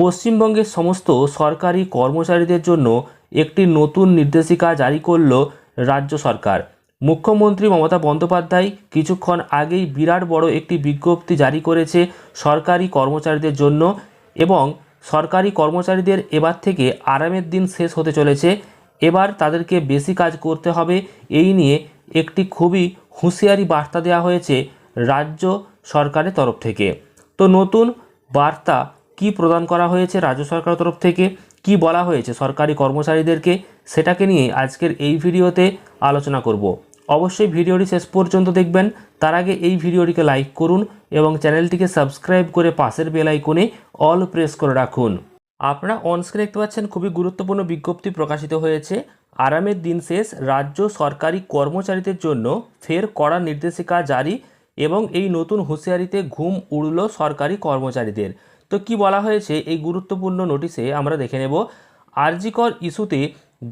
পশ্চিমবঙ্গের সমস্ত সরকারি কর্মচারীদের জন্য একটি নতুন নির্দেশিকা জারি করল রাজ্য সরকার। মুখ্যমন্ত্রী মমতা বন্দ্যোপাধ্যায় কিছুক্ষণ আগেই বিরাট বড় একটি বিজ্ঞপ্তি জারি করেছে সরকারি কর্মচারীদের জন্য এবং সরকারি কর্মচারীদের এবার থেকে আরামের দিন শেষ হতে চলেছে। এবার তাদেরকে বেশি কাজ করতে হবে। এই নিয়ে একটি খুবই হুঁশিয়ারি বার্তা দেওয়া হয়েছে রাজ্য সরকারের তরফ থেকে। তো নতুন বার্তা কি প্রদান করা হয়েছে রাজ্য সরকারের তরফ থেকে? কি বলা হয়েছে সরকারি কর্মচারীদেরকে? সেটাকে নিয়ে আজকের এই ভিডিওতে আলোচনা করব। অবশ্যই ভিডিওটি শেষ পর্যন্ত দেখবেন। তার আগে এই ভিডিওটিকে লাইক করুন এবং চ্যানেলটিকে সাবস্ক্রাইব করে পাশের বেল আইকনে অল প্রেস করে রাখুন। আপনারা অনস্ক্রিনে দেখতে পাচ্ছেন খুবই গুরুত্বপূর্ণ বিজ্ঞপ্তি প্রকাশিত হয়েছে। আরামের দিন শেষ, রাজ্য সরকারি কর্মচারীদের জন্য ফের কড়া নির্দেশিকা জারি এবং এই নতুন হুঁশিয়ারিতে ঘুম উড়ল সরকারি কর্মচারীদের। তো কি বলা হয়েছে, এই গুরুত্বপূর্ণ নোটিশে আমরা দেখে নেব। আরজিকর ইস্যুতে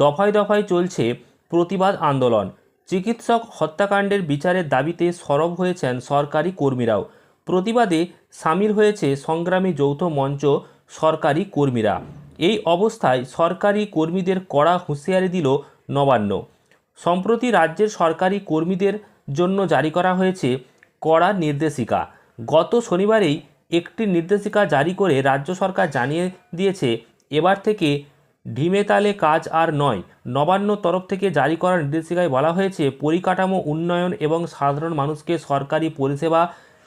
দফায় দফায় চলছে প্রতিবাদ আন্দোলন। চিকিৎসক হত্যাকাণ্ডের বিচারের দাবিতে সরব হয়েছেন সরকারি কর্মীরাও। প্রতিবাদে সামিল হয়েছে সংগ্রামী যৌথ মঞ্চ সরকারি কর্মীরা। এই অবস্থায় সরকারি কর্মীদের কড়া হুঁশিয়ারি দিল নবান্ন। সম্প্রতি রাজ্যের সরকারি কর্মীদের জন্য জারি করা হয়েছে কড়া নির্দেশিকা। গত শনিবারেই একটি নির্দেশিকা জারি করে রাজ্য সরকার জানিয়ে দিয়েছে, এবার থেকে ঢিমেতালে কাজ আর নয়। নবান্ন তরফ থেকে জারি করা নির্দেশিকায় বলা হয়েছে, পরিকাঠামো উন্নয়ন এবং সাধারণ মানুষকে সরকারি পরিষেবা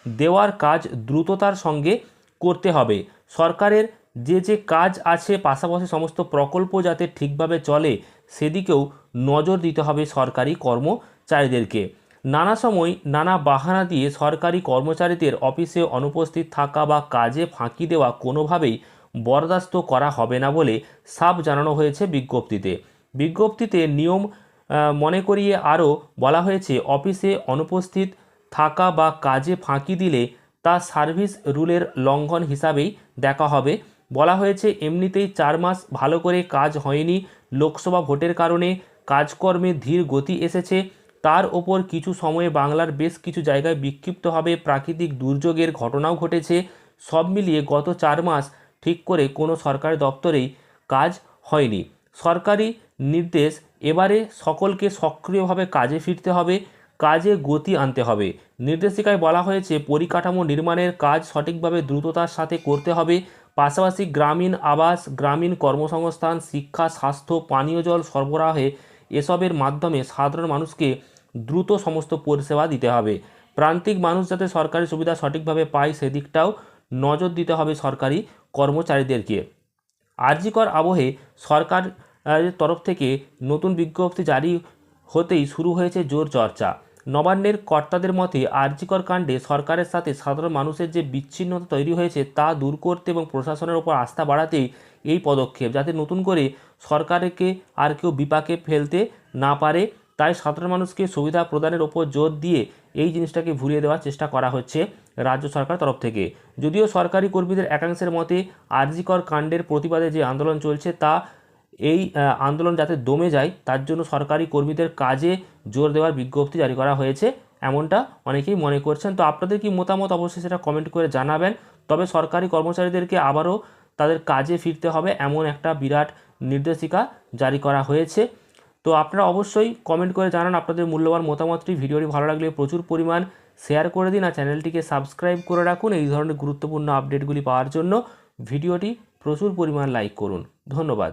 দেওয়ার কাজ দ্রুততার সঙ্গে করতে হবে। সরকারের যে যে কাজ আছে, পাশাপাশি সমস্ত প্রকল্প যাতে ঠিকভাবে চলে, সেদিকেও নজর দিতে হবে সরকারি কর্মচারীদেরকে। নানা সময় নানা বাহানা দিয়ে সরকারি কর্মচারীদের অফিসে অনুপস্থিত থাকা বা কাজে ফাঁকি দেওয়া কোনোভাবেই বরদাস্ত করা হবে না বলে সাফ জানানো হয়েছে বিজ্ঞপ্তিতে। বিজ্ঞপ্তিতে নিয়ম মনে করিয়ে আরও বলা হয়েছে, অফিসে অনুপস্থিত থাকা বা কাজে ফাঁকি দিলে তা সার্ভিস রুলের লঙ্ঘন হিসাবেই দেখা হবে। বলা হয়েছে, এমনিতেই চার মাস ভালো করে কাজ হয়নি, লোকসভা ভোটের কারণে কাজকর্মে ধীর গতি এসেছে তার ওপর কিছু সময়ে বাংলার বেশ কিছু জায়গায় বিক্ষিপ্তভাবে প্রাকৃতিক দুর্যোগের ঘটনাও ঘটেছে। সব মিলিয়ে গত চার মাস ঠিক করে কোনো সরকারি দপ্তরেই কাজ হয়নি। সরকারি নির্দেশ, এবারে সকলকে সক্রিয়ভাবে কাজে ফিরতে হবে, কাজে গতি আনতে হবে। নির্দেশিকায় বলা হয়েছে, পরিকাঠামো নির্মাণের কাজ সঠিকভাবে দ্রুততার সাথে করতে হবে। পাশাপাশি গ্রামীণ আবাস, গ্রামীণ কর্মসংস্থান, শিক্ষা, স্বাস্থ্য, পানীয় জল সরবরাহে এসবের মাধ্যমে সাধারণ মানুষকে দ্রুত সমস্ত পরিষেবা দিতে হবে। প্রান্তিক মানুষ যাতে সরকারি সুবিধা সঠিকভাবে পায় সেদিকটাও নজর দিতে হবে সরকারি কর্মচারীদেরকে। আর্জিকর আবহে সরকার তরফ থেকে নতুন বিজ্ঞপ্তি জারি হতেই শুরু হয়েছে জোর চর্চা। নবান্নের কর্তাদের মতে, আরজিকর কাণ্ডে সরকারের সাথে সাধারণ মানুষের যে বিচ্ছিন্নতা তৈরি হয়েছে তা দূর করতে এবং প্রশাসনের ওপর আস্থা বাড়াতেই এই পদক্ষেপ, যাতে নতুন করে সরকারকে আর কেউ বিপাকে ফেলতে না পারে। তাই সাধারণ মানুষকে সুবিধা প্রদানের ওপর জোর দিয়ে এই জিনিসটাকে ভুলিয়ে দেওয়ার চেষ্টা করা হচ্ছে রাজ্য সরকার তরফ থেকে। যদিও সরকারি কর্মীদের একাংশের মতে, আরজিকর কাণ্ডের প্রতিবাদে যে আন্দোলন চলছে তা এই আন্দোলন যাতে দমে যায়, তার জন্য সরকারি কর্মীদের কাজে জোর দেওয়ার বিজ্ঞপ্তি জারি করা হয়েছে, এমনটা অনেকেই মনে করছেন। তো আপনাদের কি মতামত? অবশ্যই সেটা কমেন্ট করে জানাবেন। তবে সরকারি কর্মচারীদেরকে আবারও তাদের কাজে ফিরতে হবে, এমন একটা বিরাট নির্দেশিকা জারি করা হয়েছে। তো আপনারা অবশ্যই কমেন্ট করে জানান আপনাদের মূল্যবান মতামতটি। ভিডিওটি ভালো লাগলে প্রচুর পরিমাণ শেয়ার করে দিন আর চ্যানেলটিকে সাবস্ক্রাইব করে রাখুন এই ধরনের গুরুত্বপূর্ণ আপডেটগুলি পাওয়ার জন্য। ভিডিওটি প্রচুর পরিমাণ লাইক করুন। ধন্যবাদ।